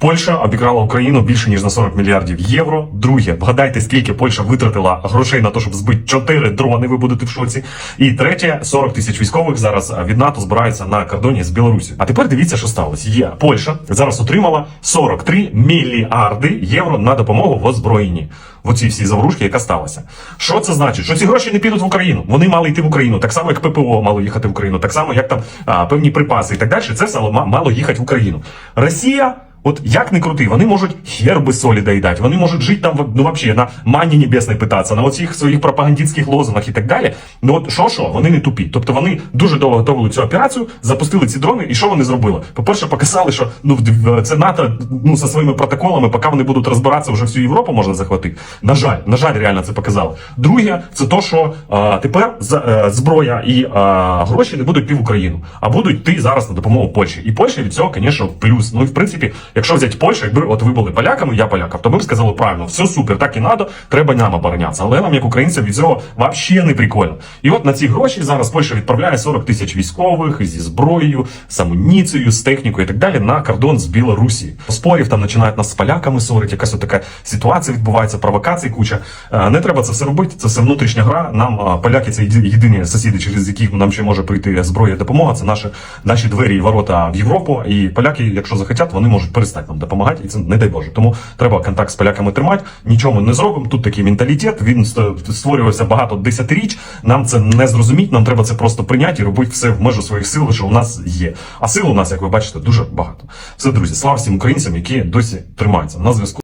Польща обікрала Україну більше ніж на 40 мільярдів євро. Друге, вгадайте, скільки Польща витратила грошей на те, щоб збити 4 дрони. Ви будете в шоці. І третє, 40 тисяч військових зараз від НАТО збираються на кордоні з Білорусі. А тепер дивіться, що сталося. Є Польща зараз отримала 43 мільярди євро на допомогу в озброєнні. В оцій всій заврушки, яка сталася. Що це значить? Що ці гроші не підуть в Україну. Вони мали йти в Україну, так само як ППО мало їхати в Україну, так само як там а, певні припаси і так далі. Це все мало їхати в Україну. Росія. От як не крути, вони можуть хер без солі доїдати, вони можуть жити там ну, вообще на мані небесної питатися, на оцих своїх пропагандистських лозунгах і так далі. Ну от що що, вони не тупі. Тобто вони дуже довго готували цю операцію, запустили ці дрони, і що вони зробили? По-перше, показали, що ну це НАТО ну зі своїми протоколами, поки вони будуть розбиратися, вже всю Європу можна захватити. На жаль, на жаль, реально це показало. Друге, це то, що а, тепер за- е, зброя і а, гроші не будуть йти в Україну, а будуть йти зараз на допомогу Польщі. І Польща від цього, звісно, плюс. Ну і в принципі, якщо взяти Польщу, якби от ви були поляками, я полякам, то ми б сказали правильно, все супер, так і надо, треба нам оборонятися. Але нам, як українцям, від цього взагалі не прикольно. І от на ці гроші зараз Польща відправляє 40 тисяч військових зі зброєю, з амуніцією, з технікою і так далі на кордон з Білорусі. Спорів там починають нас з поляками ссорити, якась така ситуація відбувається, провокацій куча. Е, Не треба це все робити. Це все внутрішня гра. Нам поляки це єди- єдині сусіди, через яких нам ще може прийти зброя допомога. Це наші, наші двері і ворота в Європу. І поляки, якщо захотять, вони можуть перестати нам допомагати. І це не дай Боже. Тому треба контакт з поляками тримати. Нічого ми не зробимо. Тут такий менталітет. Він створювався багато десятиріч. Нам це не зрозуміть. Нам треба це просто прийняти і робити все в межу своїх сил, що у нас є. А сил у нас, як ви бачите, дуже багато. Все, друзі, слава всім українцям, які досі тримаються на зв'язку.